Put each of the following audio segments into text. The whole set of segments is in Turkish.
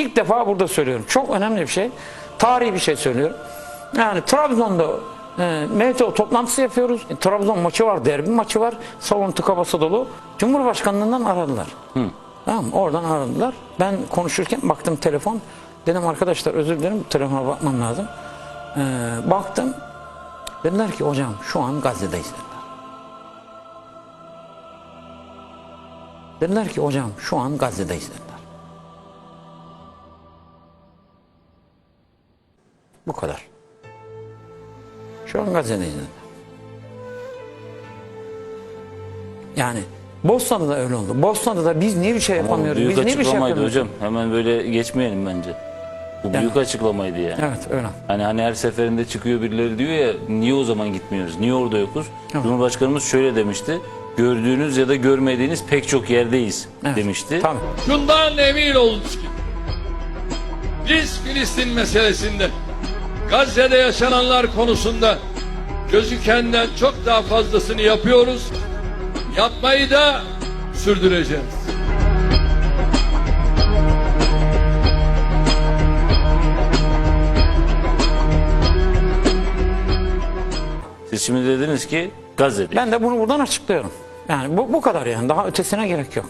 ilk defa burada söylüyorum. Çok önemli bir şey. Tarihi bir şey söylüyorum. Yani Trabzon'da e, MTO toplantısı yapıyoruz. E, Trabzon maçı var, derbi maçı var. Salon tıka basa dolu. Cumhurbaşkanlığından aradılar. Tamam mı? Oradan aradılar. Ben konuşurken baktım telefon. Dedim arkadaşlar özür dilerim telefona bakmam lazım. E, baktım. Dediler ki hocam şu an Gazze'deyiz dediler. Dediler ki hocam şu an Gazze'deyiz dediler. Bu kadar. Şu an dediler. Yani Bosna'da da öyle oldu. Bosna'da da biz niye bir şey Ama yapamıyoruz? büyük Biz niye bir şey açıklamaydı yapamıyoruz? hocam. Hemen böyle geçmeyelim bence. Bu büyük açıklamaydı yani. Evet öyle. Hani hani her seferinde çıkıyor birileri diyor ya niye o zaman gitmiyoruz? Niye orada yokuz? Evet. Cumhurbaşkanımız şöyle demişti. Gördüğünüz ya da görmediğiniz pek çok yerdeyiz Evet. demişti. Tabii. Şundan emin olun ki biz Filistin meselesinde Gazze'de yaşananlar konusunda gözükenden çok daha fazlasını yapıyoruz. Yapmayı da sürdüreceğiz. Siz şimdi dediniz ki Gazze'de. Ben de bunu buradan açıklıyorum. Yani bu, bu kadar yani. Daha ötesine gerek yok.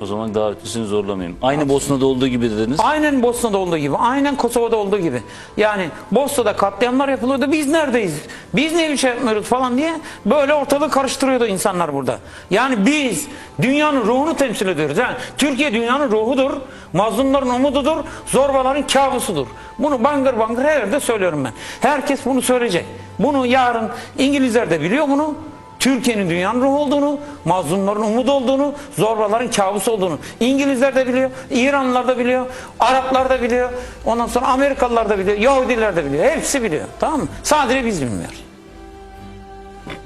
O zaman daha ötesini zorlamayayım. Aynı Bosna'da olduğu gibi dediniz. Aynen Bosna'da olduğu gibi, aynen Kosova'da olduğu gibi. Yani Bosna'da katliamlar yapılıyordu, biz neredeyiz? Biz niye bir şey yapmıyoruz falan diye böyle ortalığı karıştırıyordu insanlar burada. Yani biz dünyanın ruhunu temsil ediyoruz. Yani Türkiye dünyanın ruhudur, mazlumların umududur, zorbaların kabusudur. Bunu bangır bangır her yerde söylüyorum ben. Herkes bunu söyleyecek. Bunu yarın İngilizler de biliyor bunu. Türkiye'nin dünyanın ruhu olduğunu, mazlumların umudu olduğunu, zorbaların kabusu olduğunu İngilizler de biliyor, İranlılar da biliyor, Araplar da biliyor, ondan sonra Amerikalılar da biliyor, Yahudiler de biliyor. Hepsi biliyor. Tamam mı? Sadece biz bilmiyoruz.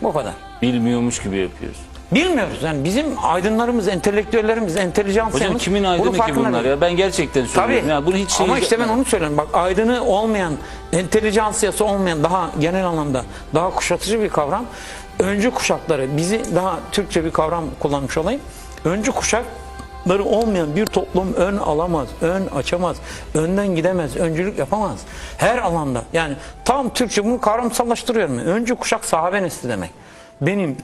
Bu kadar. Bilmiyormuş gibi yapıyoruz. Bilmiyoruz. Yani bizim aydınlarımız, entelektüellerimiz, entelijansiyamız Hocam kimin aydını ki bunlar ya? Ben gerçekten Tabii. söylüyorum. Ya bunu hiç şey Ama işte ben onu söylüyorum. Bak aydını olmayan, entelijansiyası olmayan daha genel anlamda daha kuşatıcı bir kavram. Öncü kuşakları bizi daha Türkçe bir kavram kullanmış olayım. Öncü kuşakları olmayan bir toplum ön alamaz, ön açamaz, önden gidemez, öncülük yapamaz. Her alanda yani tam Türkçe bunu kavramsallaştırıyorum. Öncü kuşak sahabe nesli demek. Benim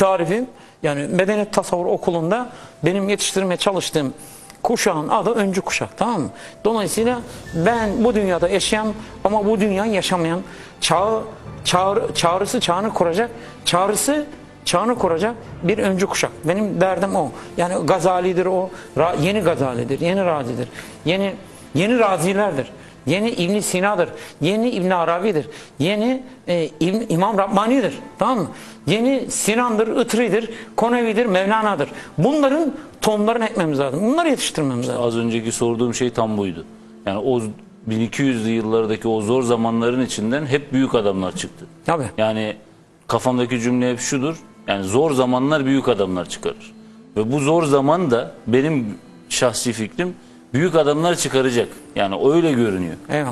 tarifim yani medeniyet tasavvur okulunda benim yetiştirmeye çalıştığım kuşağın adı öncü kuşak tamam mı? Dolayısıyla ben bu dünyada yaşayan ama bu dünyayı yaşamayan çağı, çağrı, çağrısı çağını kuracak çağrısı çağını kuracak bir öncü kuşak. Benim derdim o. Yani Gazali'dir o. Ra- yeni Gazali'dir. Yeni Razi'dir. Yeni yeni Razilerdir. Yeni İbn Sina'dır. Yeni İbn Arabi'dir. Yeni e, İbn- İmam Rabbani'dir. Tamam mı? Yeni Sinan'dır, Itri'dir, Konevi'dir, Mevlana'dır. Bunların tohumlarını ekmemiz lazım. Bunları yetiştirmemiz lazım. Az önceki sorduğum şey tam buydu. Yani o 1200'lü yıllardaki o zor zamanların içinden hep büyük adamlar çıktı. Tabii. Yani kafamdaki cümle hep şudur. Yani zor zamanlar büyük adamlar çıkarır. Ve bu zor zaman da benim şahsi fikrim büyük adamlar çıkaracak. Yani öyle görünüyor. Eyvallah.